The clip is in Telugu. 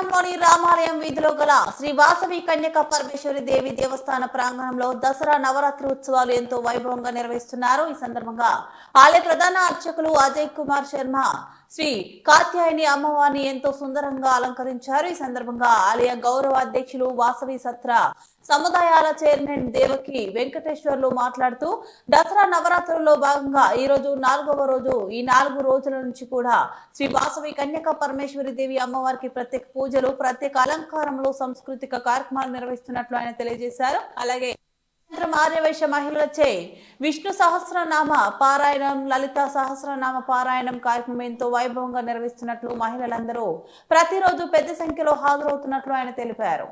పట్టణంలోని రామాలయం వీధిలో గల శ్రీ వాసవి కన్యక పరమేశ్వరి దేవి దేవస్థాన ప్రాంగణంలో దసరా నవరాత్రి ఉత్సవాలు ఎంతో వైభవంగా నిర్వహిస్తున్నారు. ఈ సందర్భంగా ఆలయ ప్రధాన అర్చకులు అజయ్ కుమార్ శర్మ శ్రీ కాత్యాయని అమ్మవారిని ఎంతో సుందరంగా అలంకరించారు. ఈ సందర్భంగా ఆలయ గౌరవ అధ్యక్షులు వాసవి సత్ర సముదాయాల చైర్మన్ దేవకి వెంకటేశ్వర్లు మాట్లాడుతూ దసరా నవరాత్రుల్లో భాగంగా ఈ రోజు నాలుగవ రోజు ఈ నాలుగు రోజుల నుంచి కూడా శ్రీ వాసవి కన్యక పరమేశ్వరి దేవి అమ్మవారికి ప్రత్యేక పూజలు ప్రత్యేక అలంకారంలో సాంస్కృతిక కార్యక్రమాలు నిర్వహిస్తున్నట్లు ఆయన తెలియజేశారు. అలాగే ఆర్యవైశ్య మహిళలచే విష్ణు సహస్రనామ పారాయణం లలిత సహస్రనామ పారాయణం కార్యక్రమం ఎంతో వైభవంగా నిర్వహిస్తున్నట్లు మహిళలందరూ ప్రతిరోజు పెద్ద సంఖ్యలో హాజరవుతున్నట్లు ఆయన తెలిపారు.